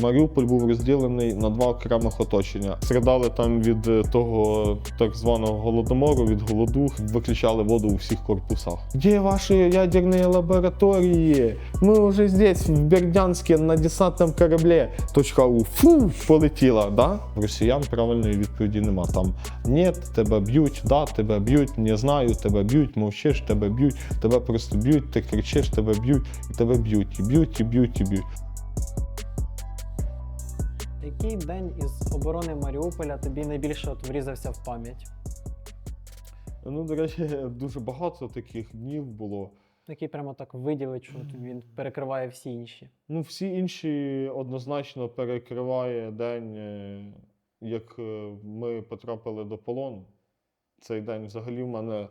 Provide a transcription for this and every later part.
Маріуполь був розділений на два окремих оточення. Страдали там від е, того так званого голодомору, від голоду, виключали воду у всіх корпусах. Де ваші ядерні лабораторії? Ми вже здесь, в Бердянське, на десантному кораблі. Точка У. Фу, полетіла. Да? Росіян правильної відповіді нема. Там ні, тебе б'ють, да, тебе б'ють, не знаю, тебе б'ють, мовчиш, тебе б'ють, тебе просто б'ють, ти кричиш, тебе б'ють, і тебе б'ють, і б'ють, і б'ють, і б'ють. Який день із оборони Маріуполя тобі найбільше от врізався в пам'ять? Ну, до речі, дуже багато таких днів було. Який прямо так виділить, що він перекриває всі інші? Ну, всі інші однозначно перекриває день, е, як е, ми потрапили до полону. Цей день взагалі в мене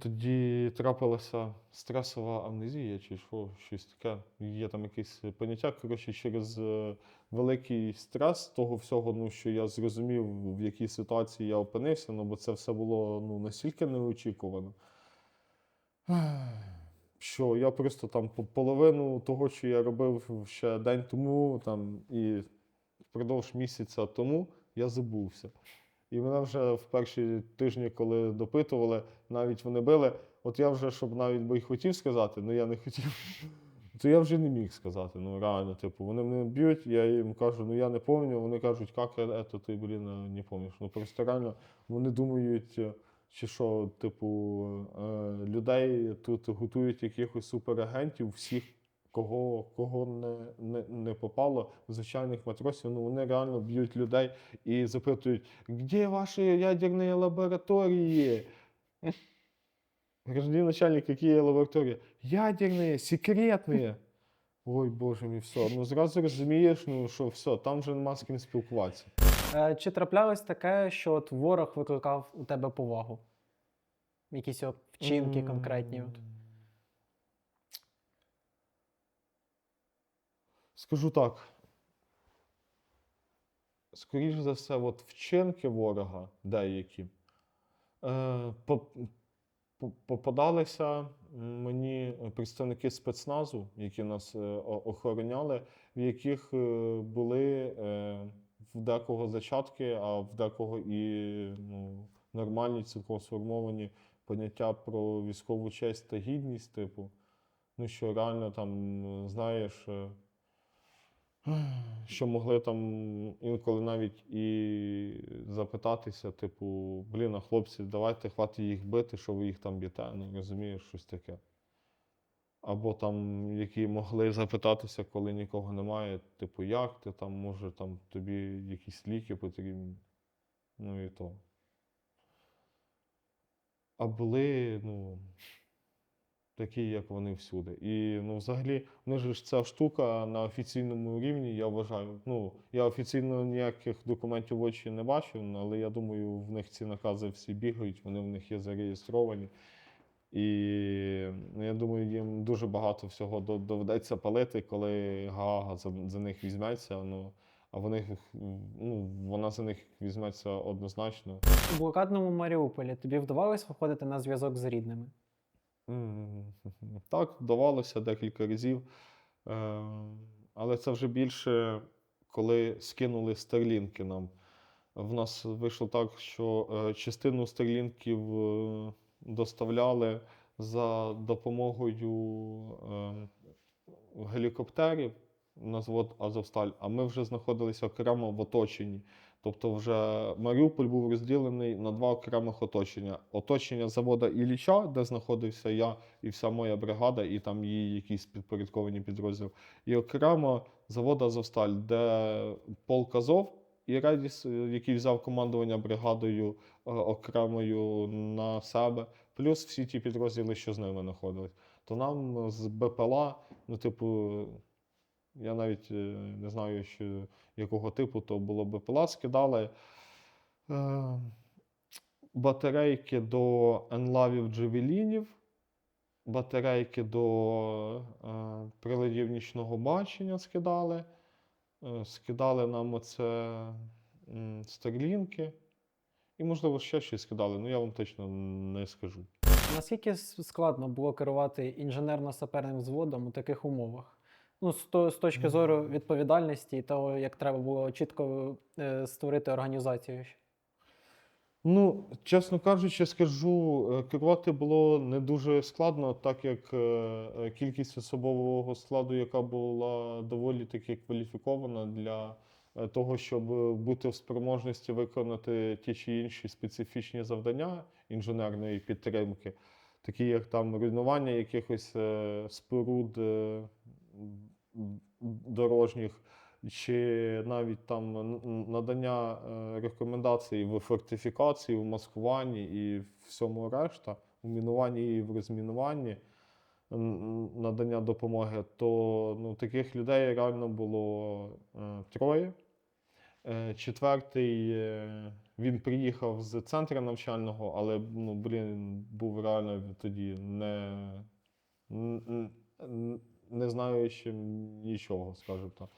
тоді трапилася стресова амнезія, чи що, щось таке. Є там якесь поняття. Коротше, через е, великий стрес того всього, ну, що я зрозумів, в якій ситуації я опинився, ну, бо це все було ну, настільки неочікувано. Що я просто там по- половину того, що я робив ще день тому, там, і впродовж місяця тому, я забувся. І мене вже в перші тижні, коли допитували, навіть вони били. От я вже, щоб навіть би й хотів сказати, ну я не хотів, то я вже не міг сказати. Ну реально, типу, вони мене б'ють, я їм кажу, ну я не пам'ятаю. Вони кажуть, як це ти, блін, е, не пам'ятаєш. Ну просто реально вони думають, е, чи що, типу, е, людей тут готують якихось суперагентів, всіх, кого, кого не, не, не попало, звичайних матросів, ну вони реально б'ють людей і запитують, де ваші ядерні лабораторії? Гражданин начальник, які є лабораторії? Ядерні, секретні. Ой, боже мій, все. Ну зразу розумієш, ну що все, там вже нема з ким спілкуватися. Е, чи траплялось таке, що от ворог викликав у тебе повагу? Якісь от вчинки конкретні? От? Скажу так. Скоріше за все, от вчинки ворога деякі е, по- по- попадалися мені представники спецназу, які нас е, охороняли, в яких е, були е, в декого зачатки, а в декого і ну, нормальні, цілком сформовані поняття про військову честь та гідність, типу. Ну, що реально там, знаєш, що могли там інколи навіть і запитатися, типу, блін, а хлопці, давайте хватить їх бити, що ви їх там б'єте, ну розумієш, щось таке. Або там, які могли запитатися, коли нікого немає, типу, як ти там, може, там тобі якісь ліки потрібні. Ну і то. А були, ну, такі, як вони всюди. І ну, взагалі, вони ж ця штука на офіційному рівні, я вважаю. Ну, я офіційно ніяких документів в очі не бачив, але я думаю, в них ці накази всі бігають, вони в них є зареєстровані. І ну, я думаю, їм дуже багато всього доведеться палити, коли Гаага за, за них візьметься. Ну, а вони, ну, вона за них візьметься однозначно. У блокадному Маріуполі тобі вдавалось виходити на зв'язок з рідними? Так, вдавалося декілька разів. Е, Але це вже більше, коли скинули старлінки нам. В нас вийшло так, що е, частину старлінків е, доставляли за допомогою е, гелікоптерів на завод Азовсталь, а ми вже знаходилися окремо в оточенні. Тобто, вже Маріуполь був розділений на два окремих оточення: оточення завода Ілліча, де знаходився я і вся моя бригада, і там її якісь підпорядковані підрозділи, і окремо завод Азовсталь, де полк Азов і Редіс, який взяв командування бригадою е, окремою на себе, плюс всі ті підрозділи, що з ними знаходились. То нам з БПЛА, ну, типу, я навіть е, не знаю, що, якого типу то було БПЛА, скидали е, батарейки до енлавів джевелінів, батарейки до е, приладів нічного бачення скидали. Е, скидали нам оце старлінки. І, можливо, ще щось скидали, ну я вам точно не скажу. Наскільки складно було керувати інженерно-саперним взводом у таких умовах? Ну, з, з точки зору відповідальності і того, як треба було чітко е, створити організацію. Ну, чесно кажучи, скажу, е, керувати було не дуже складно, так як е, е, кількість особового складу, яка була доволі таки кваліфікована для е, того, щоб бути в спроможності виконати ті чи інші специфічні завдання інженерної підтримки, такі як там руйнування якихось е, споруд е, дорожніх, чи навіть там надання е, рекомендацій в фортифікації, в маскуванні і всьому решта, в мінуванні і в розмінуванні, надання допомоги, то ну, таких людей реально було е, троє. Е, Четвертий він приїхав з центру навчального, але ну, блін, був реально тоді не, не знаючим нічого, скажімо так.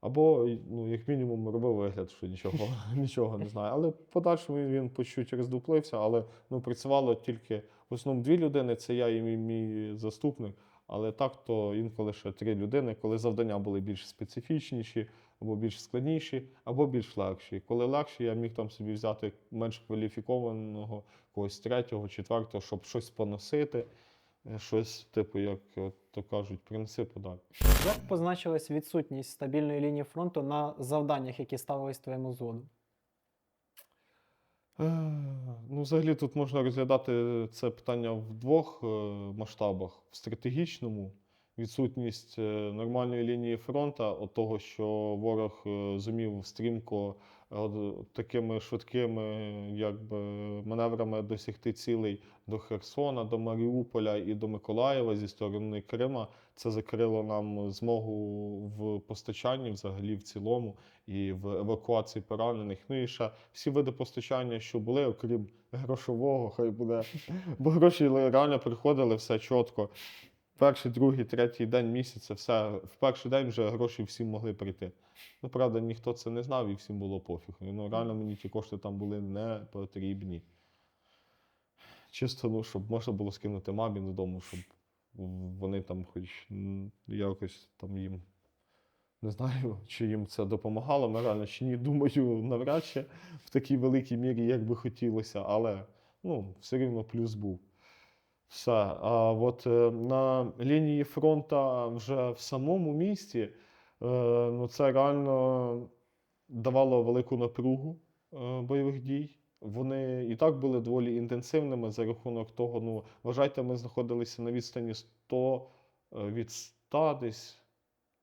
Або, ну, як мінімум, робив вигляд, що нічого, нічого не знає. Але подальшому він, по чуть роздуплився, але ну, працювало тільки в основному дві людини, це я і мій, мій заступник. Але так, то інколи ще три людини, коли завдання були більш специфічніші, або більш складніші, або більш легші. Коли легші, я міг там собі взяти менш кваліфікованого, когось третього, четвертого, щоб щось поносити, щось, типу, як то кажуть, принеси подай. Як позначилась відсутність стабільної лінії фронту на завданнях, які ставились твоєму взводу? Е, Ну, взагалі тут можна розглядати це питання в двох е, масштабах: в стратегічному відсутність е, нормальної лінії фронту, от того, що ворог е, зумів стрімко е, такими швидкими якби, маневрами досягти цілей до Херсона, до Маріуполя і до Миколаєва зі сторони Крима. Це закрило нам змогу в постачанні взагалі в цілому і в евакуації поранених. Ну і ще всі види постачання, що були, окрім грошового, хай буде. Бо гроші реально приходили все чітко. Перший, другий, третій день місяця, все в перший день вже гроші всім могли прийти. Ну, правда, ніхто це не знав і всім було пофіг. Ну, реально мені ті кошти там були не потрібні. Чисто, ну, щоб можна було скинути мамі додому, щоб вони там хоч якось там їм не знаю, чи їм це допомагало морально, чи ні. Думаю, навряд чи в такій великій мірі, як би хотілося, але ну, все рівно плюс був. Все. А от е, на лінії фронту вже в самому місті, е, ну, це реально давало велику напругу е, бойових дій. Вони і так були доволі інтенсивними за рахунок того, ну, вважайте, ми знаходилися на відстані 100 е, від 100 десь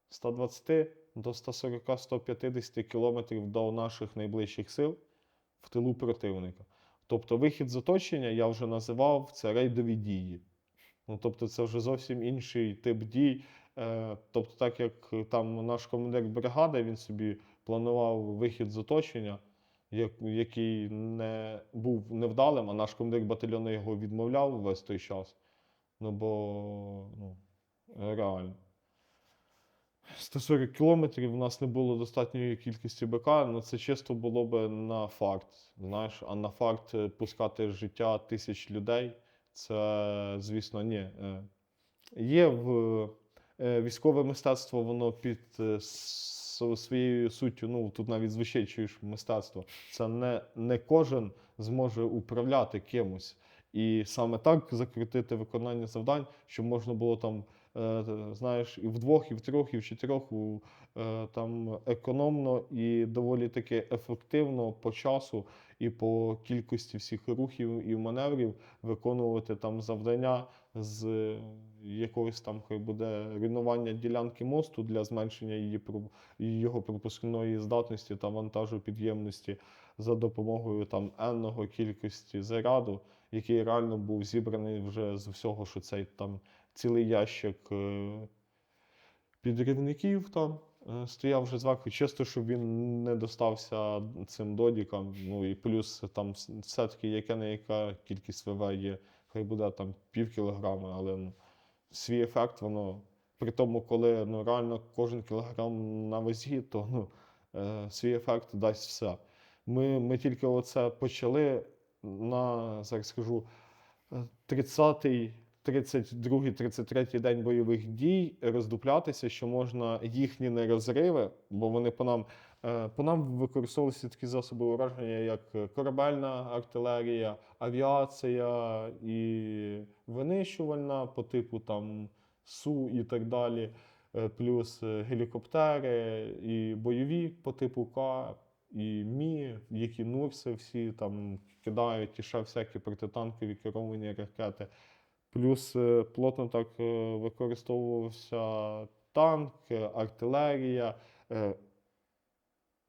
120 до 140-150 кілометрів до наших найближчих сил в тилу противника. Тобто вихід з оточення я вже називав це рейдові дії. Ну, тобто, це вже зовсім інший тип дій. Е, тобто, так як там наш командир бригади, він собі планував вихід з оточення, як, який не був невдалим, а наш командир батальйону його відмовляв весь той час. Ну бо ну, реально. 140 кілометрів у нас не було достатньої кількості БК, ну це чисто було би на факт. Знаєш, а на факт е, пускати життя тисяч людей, це, звісно, ні. Е, Є в е, військове мистецтво, воно під своєю суттю, ну тут навіть чуєш мистецтво. Це не, не кожен зможе управляти кимось. І саме так закрутити виконання завдань, щоб можна було там знаєш, і вдвох, і в трьох, і в чотирьох е, там економно і доволі таки ефективно по часу і по кількості всіх рухів і маневрів виконувати там завдання з е, якогось там хай буде руйнування ділянки мосту для зменшення її його пропускної здатності та вантажопідємності за допомогою там енного кількості заряду, який реально був зібраний вже з всього, що цей там цілий ящик е, підривників там е, стояв вже зверху, чисто, щоб він не достався цим додікам. Ну і плюс там все-таки яка не яка кількість ВВ є, хай буде там пів кілограма, але ну, свій ефект воно. При тому, коли ну, реально кожен кілограм на вазі, то ну, е, свій ефект дасть все. Ми, ми тільки оце почали на, зараз скажу, е, 30-й 32-33 день бойових дій роздуплятися, що можна їхні нерозриви, бо вони по нам, е, по нам використовувалися такі засоби ураження, як корабельна артилерія, авіація і винищувальна по типу там Су і так далі, е, плюс е, гелікоптери і бойові по типу К, і Мі, які Нурси всі там кидають, і ще всякі протитанкові керовані ракети. Плюс е, плотно так е, використовувався танк, е, артилерія,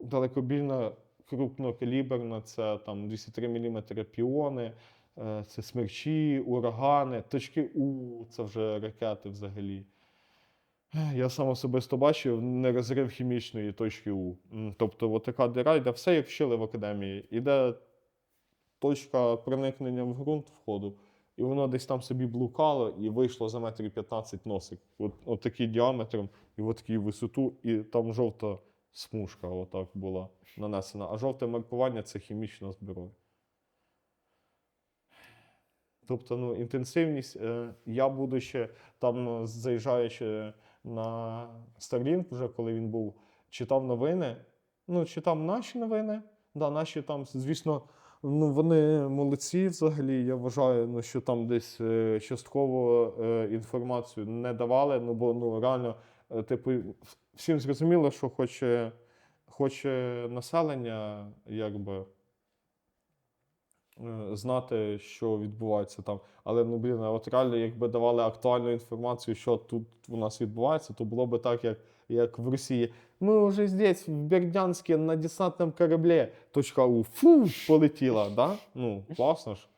далекобійна крупнокаліберна, це там 203 мм піони, це смерчі, урагани, точки У, це вже ракети взагалі. Я сам особисто бачив нерозрив хімічної точки У. Тобто, от така дира, йде все як вчили в академії. Іде точка проникнення в ґрунт входу, і воно десь там собі блукало і вийшло за метрів 15 носик. От, от такий діаметром і от такий висоту, і там жовта смужка отак була нанесена. А жовте маркування це хімічна зброя. Тобто, ну, інтенсивність, е, я будучи там, е, заїжджаючи на Starlink, вже коли він був, читав новини. Ну, читав наші новини. Да, наші там, звісно, ну, вони молодці взагалі. Я вважаю, ну, що там десь е, частково е, інформацію не давали. Ну, бо ну, реально, е, типу, всім зрозуміло, що хоче, хоче населення, якби. е, Знати, що відбувається там. Але ну блін, от реально, якби давали актуальну інформацію, що тут у нас відбувається, то було би так, як, як в Росії. Ми вже здесь, в Бердянське, на десантному кораблі. Точка У. Фу, полетіла, да? Ну, класно ж.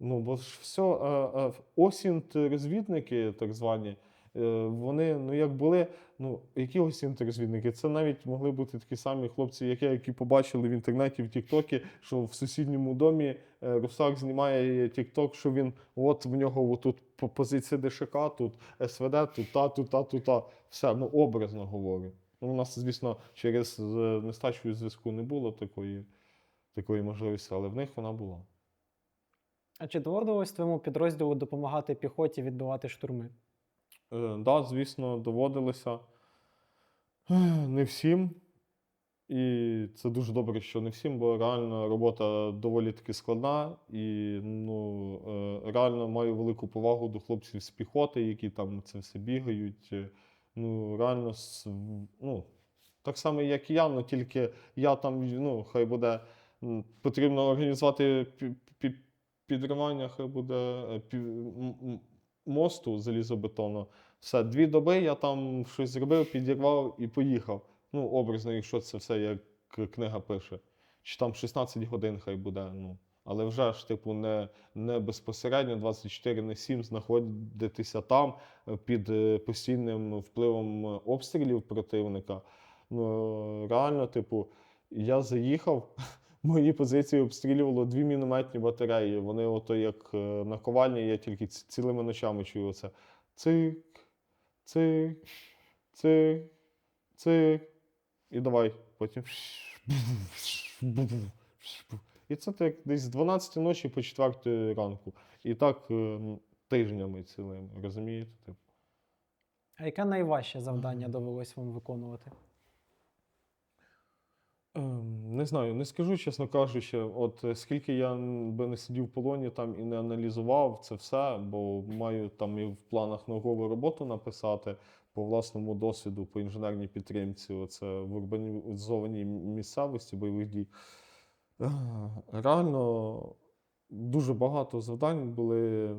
Ну, бо ж все, е, е, осінт розвідники, так звані, е, вони, ну як були, ну, які осінт розвідники? Це навіть могли бути такі самі хлопці, як я, які побачили в інтернеті, в Тіктокі, що в сусідньому домі е, Русак знімає Тікток, що він от в нього тут позиція ДШК, тут СВД, тут та, тут та, тут та. Все, ну образно говорю. Ну, у нас, звісно, через нестачу зв'язку не було такої, такої можливості, але в них вона була. А чи доводилось твоєму підрозділу допомагати піхоті відбивати штурми? Е, да, звісно, доводилося. Не всім. І це дуже добре, що не всім, бо реально робота доволі таки складна. І ну, е, реально маю велику повагу до хлопців з піхоти, які там це все бігають. Ну, реально, ну, так само, як і я, ну тільки я там, ну, хай буде потрібно організувати пі- пі- підривання, хай буде е, мосту залізобетону. Все, дві доби я там щось зробив, підірвав і поїхав. Ну, образно, якщо це все як книга пише. Чи там 16 годин хай буде. Ну. Але вже ж, типу, не, не безпосередньо 24 на 7 знаходитися там е, під е, постійним впливом е, обстрілів противника. Ну, реально, типу, я заїхав, мої позиції обстрілювало дві мінометні батареї. Вони ото як е, наковальні, я тільки цілими ночами чую оце. Цик, цик, цик, цик. І давай потім. І це так десь з 12 ночі по 4 ранку. І так е, тижнями цілими, розумієте? Типу. А яке найважче завдання довелось вам виконувати? Ем, Не знаю, не скажу, чесно кажучи, от е, скільки я би не сидів в полоні там і не аналізував це все, бо маю там і в планах наукову роботу написати по власному досвіду, по інженерній підтримці, оце в урбанізованій місцевості бойових дій. Реально дуже багато завдань були,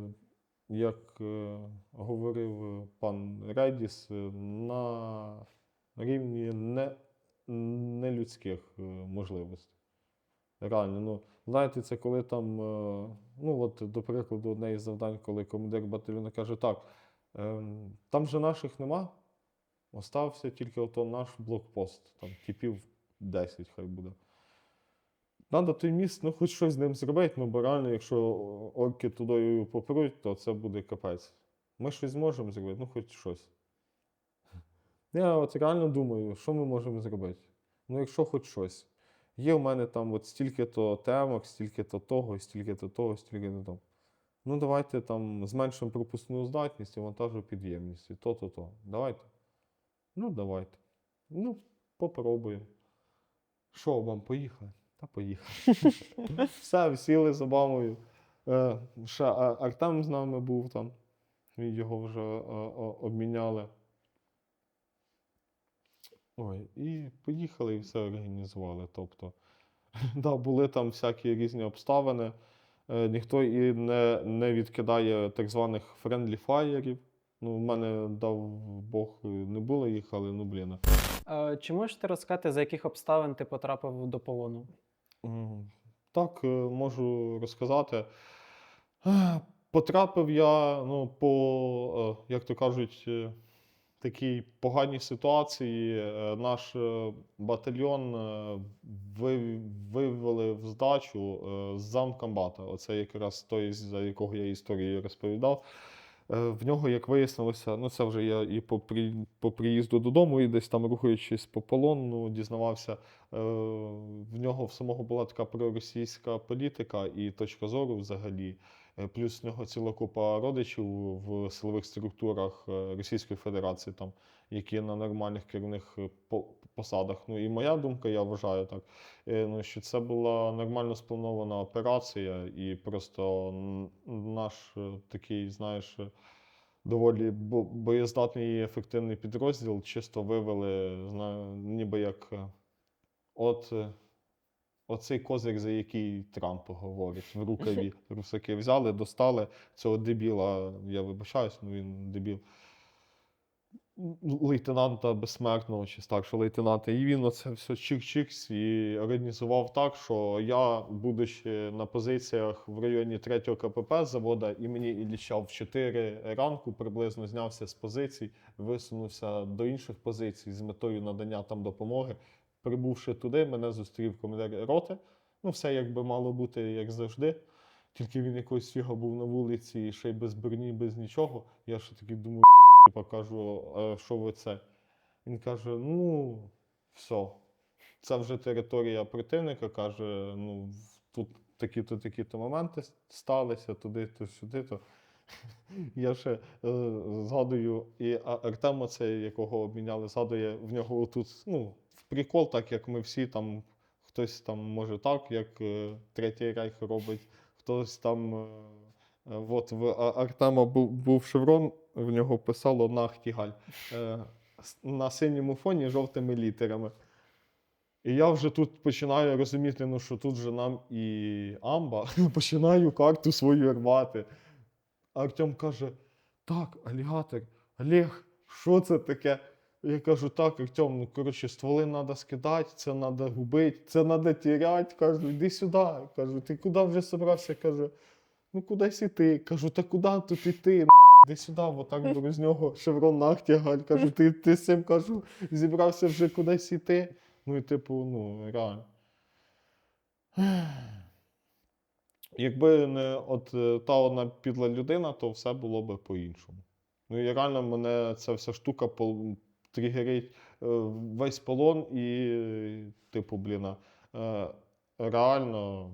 як е, говорив е, пан Редіс, е, на рівні не нелюдських можливостей. Реально, ну, знаєте, це коли там, ну от, до прикладу, одне із завдань, коли командир батальйону каже, так, ем, там же наших нема, остався тільки ото наш блокпост, там типів 10 хай буде. Надо той міст, ну хоч щось з ним зробити, ну бо реально, якщо орки туди попруть, то це буде капець. Ми щось зможемо зробити, ну хоч щось. Я от реально думаю, що ми можемо зробити? Ну, якщо хоч щось. Є в мене там от стільки-то темок, стільки-то того, стільки-то того, стільки-то того. Ну, давайте там зменшимо пропускну здатність і вантажу підємність. І то-то, то. Давайте. Ну, давайте. Ну, попробуємо. Що вам, поїхали? Та поїхали. Все, сіли за мамою. Е, ще Артем з нами був там. Його вже е, обміняли. Ой, і поїхали і все організували. Тобто, да, були там всякі різні обставини. Е, ніхто і не, не відкидає так званих френдлі фаєрів. Ну, в мене дав Бог, не було їх, але ну блін. Е, Чи можеш ти розказати, за яких обставин ти потрапив до полону? Так, е, можу розказати. Потрапив я ну, по, е, як то кажуть, е, такій поганій ситуації. Наш батальйон вивели в здачу з замкомбата. Оце якраз той, за якого я історію розповідав. Е, В нього, як вияснилося, ну це вже я і по, при, по приїзду додому, і десь там рухаючись по полону, дізнавався. Е, В нього в самого була така проросійська політика і точка зору взагалі. Е, Плюс в нього ціла купа родичів в силових структурах Російської Федерації, там, які на нормальних керівних е, посадах. Ну і моя думка, я вважаю так, е, ну, що це була нормально спланована операція, і просто наш е, такий, знаєш, доволі боєздатний і ефективний підрозділ чисто вивели, знаю, ніби як от. Оцей козир, за який Трамп говорить, в рукаві русаки взяли, достали цього дебіла, я вибачаюсь, ну він дебіл. Лейтенанта безсмертного чи старшого лейтенанта. І він оце все чик-чикс і організував так, що я, будучи на позиціях в районі 3 КПП завода імені Ілліча в 4 ранку приблизно знявся з позицій, висунувся до інших позицій з метою надання там допомоги. Прибувши туди, мене зустрів командир роти. Ну, все якби мало бути, як завжди. Тільки він якось фіга був на вулиці, ще й без броні, без нічого. Я ще такий думаю, типа кажу, а що ви це? Він каже: ну, все, це вже територія противника. Каже, ну, тут такі-то, такі-то моменти сталися, туди-то, сюди-то. Я ще е, згадую, і Артема, це, якого обміняли, згадує в нього тут, ну, в прикол, так як ми всі там, хтось там може так, як е, Третій Рейх робить, хтось там. Е, е, от в Артема був, був шеврон, в нього писало Нахтігаль е, на синьому фоні жовтими літерами. І я вже тут починаю розуміти, ну, що тут же нам і амба, починаю карту свою рвати. Артем каже: так, алігатор, Олег, що це таке? Я кажу, так, Артем, ну коротше, стволи треба скидати, це треба губити, це треба тіряти. Кажу, йди сюди. Кажу, ти куди вже собрався? Каже, ну кудись іти. Кажу, та куди тут іти? Іди сюди, отак беру з нього шеврон нахтягаль. Кажу, ти, ти з цим кажу, зібрався вже кудись іти. Ну і типу, ну, реально. Якби не от е, та одна підла людина, то все було би по-іншому. Ну і реально мене ця вся штука тригерить е, весь полон, і, типу, блін, е, реально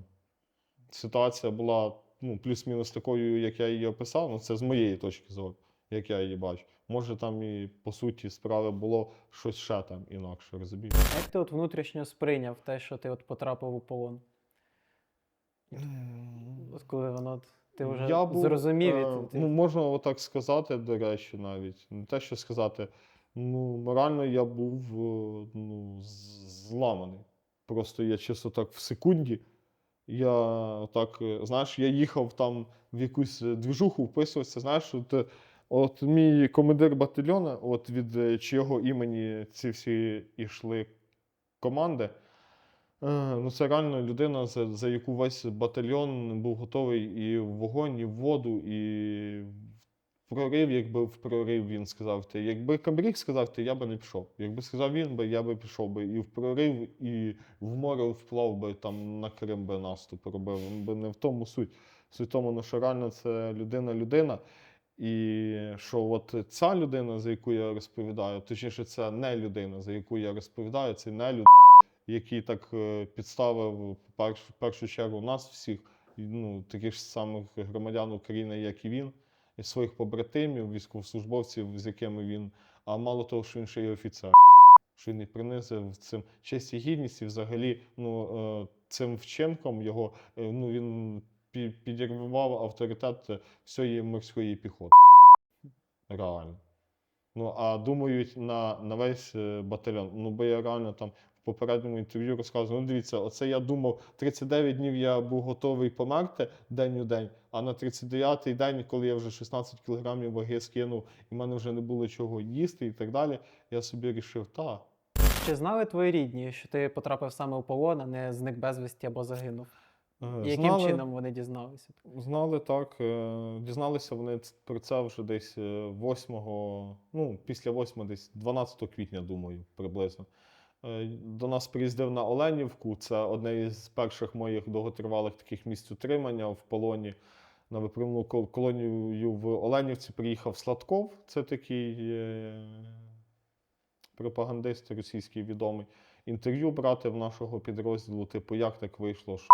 ситуація була ну, плюс-мінус такою, як я її описав. Ну, це з моєї точки зору, як я її бачу. Може, там і по суті справи було щось ще там інакше, розумієш? Як ти от внутрішньо сприйняв те, що ти от потрапив у полон? От коли воно ти вже Я був, зрозумів, е, ти- ти- ну, можна отак сказати, до речі, навіть. Не те, що сказати. Ну, морально я був е, ну, зламаний. Просто я чисто так в секунді. Я так, е, знаєш, я їхав там в якусь е, двіжуху вписувався. Знаєш, от, е, от мій командир батальйону, от від чого імені ці всі йшли команди. Ну, це реально людина, за, за яку весь батальйон був готовий і в вогонь, і в воду, і прорив, якби в прорив він сказав ти. Якби Кабрік сказав ти, я би не пішов. Якби сказав він би, я би пішов би і в прорив, і в море вплав би там на Крим би наступ робив. Би не в тому суть. Суть в тому, ну, що реально це людина-людина. І що от ця людина, за яку я розповідаю, точніше, це не людина, за яку я розповідаю, це не людина який так е, підставив в в першу чергу нас всіх ну, таких ж самих громадян України, як і він, своїх побратимів, військовослужбовців, з якими він. А мало того, що він ще й офіцер, що він і принизив цим честь і гідність, і взагалі ну, е, цим вчинком його е, ну, він пі- підірвав авторитет всієї морської піхоти. Реально. Ну, а думають на, на весь е, батальйон. Ну, бо я реально там попередньому інтерв'ю розказував, ну дивіться, оце я думав, 39 днів я був готовий померти день у день, а на 39-й день, коли я вже 16 кілограмів ваги скинув, і в мене вже не було чого їсти і так далі, я собі вирішив, та, Чи знали твої рідні, що ти потрапив саме у полон, а не зник безвісті або загинув? е, І яким чином вони дізналися? Знали так. е, Дізналися вони про це вже десь 8, ну, після 8, десь 12 квітня, думаю, приблизно. Е, До нас приїздив на Оленівку. Це одне із перших моїх довготривалих таких місць утримання в полоні. На виправну кол- колонію в Оленівці приїхав Сладков. Це такий е, пропагандист російський відомий. Інтерв'ю брати в нашого підрозділу, типу, як так вийшло, що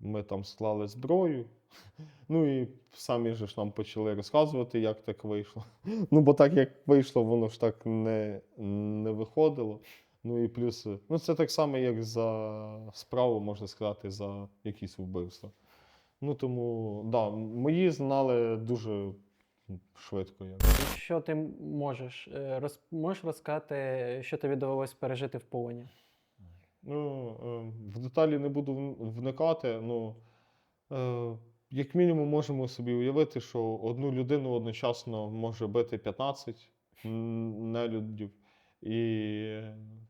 ми там склали зброю. Ну і самі ж нам почали розказувати, як так вийшло. Ну, бо так як вийшло, воно ж так не, не виходило. Ну і плюс, е, ну це так само, як за справу, можна сказати, за якісь вбивства. Ну тому, да, мої знали дуже швидко. Як. Що ти можеш? Е, Роз... Можеш розказати, що тобі довелось пережити в полоні? Ну, е, в деталі не буду вникати. Ну, як мінімум, можемо собі уявити, що одну людину одночасно може бити 15 нелюдів, і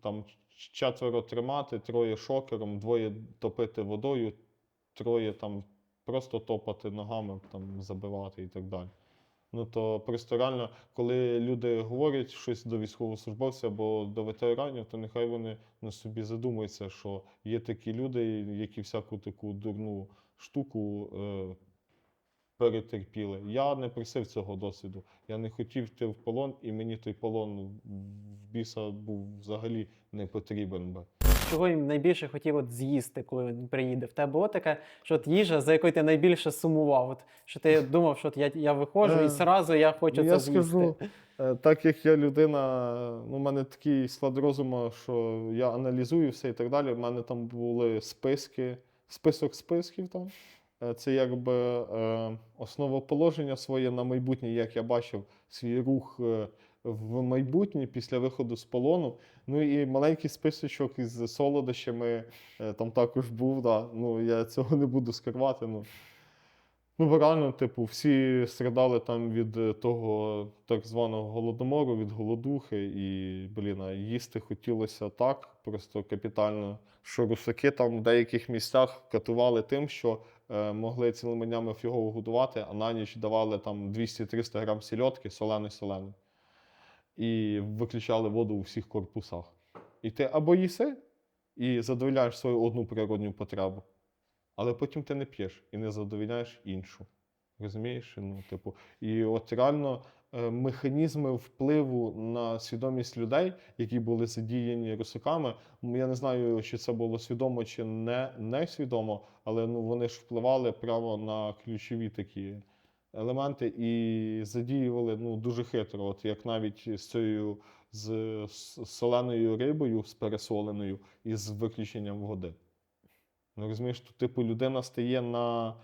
там четверо тримати, троє шокером, двоє топити водою, троє там просто топати ногами, там, забивати і так далі. Ну то просто реально, коли люди говорять щось до військовослужбовця або до ветеранів, то нехай вони на собі задумаються, що є такі люди, які всяку таку дурну штуку е, перетерпіли. Я не просив цього досвіду. Я не хотів йти в полон, і мені той полон біса був взагалі не потрібен би. Чого їм найбільше хотів от з'їсти, коли він приїде? В тебе було таке, що от їжа, за якою ти найбільше сумував? От, що ти думав, що от я, я виходжу і Е, зразу я хочу я це з'їсти. скажу, Е, Так як я людина, ну, у мене такий склад розуму, що я аналізую все і так далі. У мене там були списки, список списків там. Е, Це якби е, основоположення своє на майбутнє, як я бачив свій рух е, в майбутнє після виходу з полону. Ну і маленький списочок із солодощами е, там також був. Да. Ну, я цього не буду скривати. Ну. Ну, бо реально, типу, всі страдали там від е, того так званого голодомору, від голодухи, і, блін, їсти хотілося так, просто капітально, що русаки там в деяких місцях катували тим, що е, могли цілими днями фігово годувати, а на ніч давали там 200-300 грам сільотки, солений-солений, і виключали воду у всіх корпусах. І ти або їси і задовольняєш свою одну природню потребу, але потім ти не п'єш і не задовільняєш іншу. Розумієш? Ну, типу, і от реально е, механізми впливу на свідомість людей, які були задіяні русаками. Я не знаю, чи це було свідомо чи не, не свідомо, але ну, вони ж впливали право на ключові такі елементи і задіювали ну, дуже хитро. От як навіть з цією з, соленою рибою, з пересоленою і з виключенням води. Ну, розумієш, то, типу, людина стає на,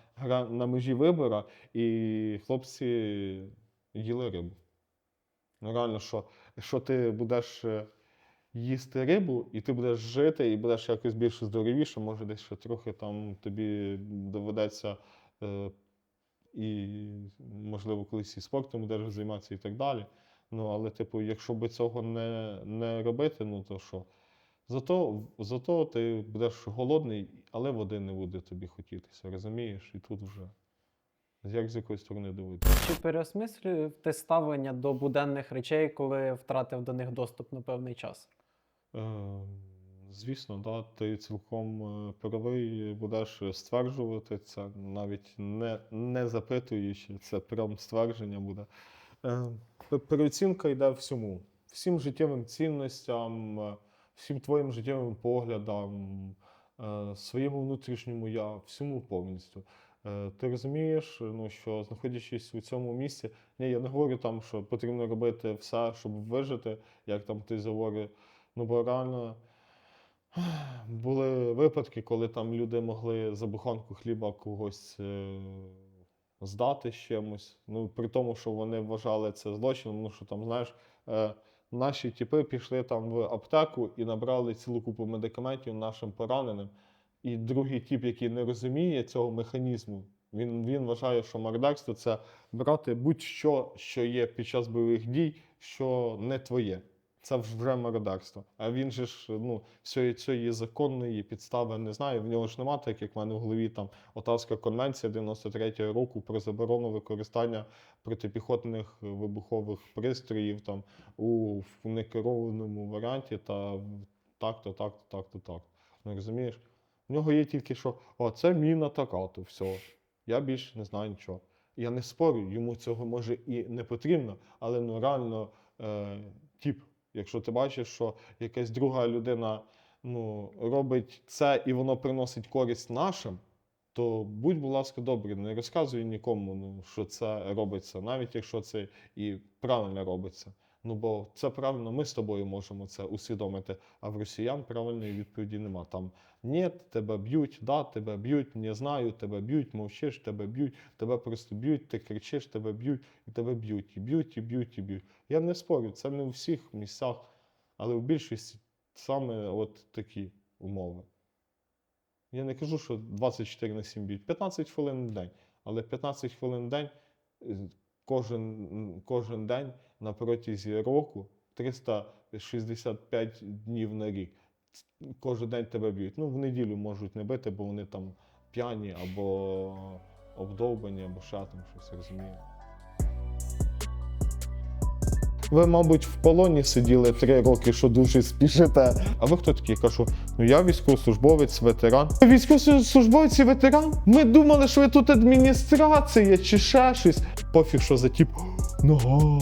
на межі вибора, і хлопці їли рибу. Ну, реально, що, що ти будеш е, їсти рибу, і ти будеш жити, і будеш якось більш здоровіше, може, десь ще трохи там тобі доведеться, е, і, можливо, колись і спортом будеш займатися і так далі. Ну, але, типу, якщо би цього не, не робити, ну то що? Зато, зато ти будеш голодний, але води не буде тобі хотітися, розумієш? І тут вже. Як з якої сторони дивитися? Чи переосмислює ти ставлення до буденних речей, коли втратив до них доступ на певний час? Е, звісно, да, ти цілком е, правий будеш стверджувати це, навіть не, не запитуючи, це прям ствердження буде. Е, переоцінка йде всьому, всім життєвим цінностям, е, всім твоїм життєвим поглядам. своєму внутрішньому я, всьому повністю. Ти розумієш, ну, що знаходячись у цьому місці, ні, я не говорю там, що потрібно робити все, щоб вижити, як там хтось говорить. Ну, бо реально були випадки, коли там люди могли за буханку хліба когось е, здати з чимось. Ну, при тому, що вони вважали це злочином, ну що там, знаєш, е, наші тіпи пішли там в аптеку і набрали цілу купу медикаментів нашим пораненим. І другий тіп, який не розуміє цього механізму, він, він вважає, що мародерство це брати будь-що, що є під час бойових дій, що не твоє. Це вже мародерство. А він же ж ну, всієї цієї законної підстави не знає. В нього ж немає, так як в мене в голові там Отавська конвенція 93-го року про заборону використання протипіхотних вибухових пристроїв там у некерованому варіанті та так-то, так-то, так-то, так. Ну розумієш? В нього є тільки що, о, це міна така, то все. Я більш не знаю нічого. Я не спорю, йому цього може і не потрібно, але ну реально, е, тіп, якщо ти бачиш, що якась друга людина ну, робить це і воно приносить користь нашим, то будь, будь ласка, добрий, не розказуй нікому, ну, що це робиться, навіть якщо це і правильно робиться. Ну, бо це правильно, ми з тобою можемо це усвідомити, а в росіян правильної відповіді нема. Там ні, тебе б'ють, да, тебе б'ють, не знаю, тебе б'ють, мовчиш, тебе б'ють, тебе просто б'ють, ти кричиш, тебе б'ють, і тебе б'ють, і б'ють, і б'ють, і б'ють. Я не спорю, це не у всіх місцях, але в більшості саме от такі умови. Я не кажу, що 24 на 7 б'ють, 15 хвилин в день, але 15 хвилин в день е, кожен, кожен день на протязі року 365 днів на рік. Кожен день тебе б'ють. Ну, в неділю можуть не бити, бо вони там п'яні або обдовбані, або ще там щось розуміє. Ви, мабуть, в полоні сиділи три роки, що дуже спішите. А ви хто такі? Кажу, ну я військовослужбовець, ветеран. Військовослужбовець і ветеран? Ми думали, що ви тут адміністрація чи ще щось. Пофіг, що за тіп. Нога.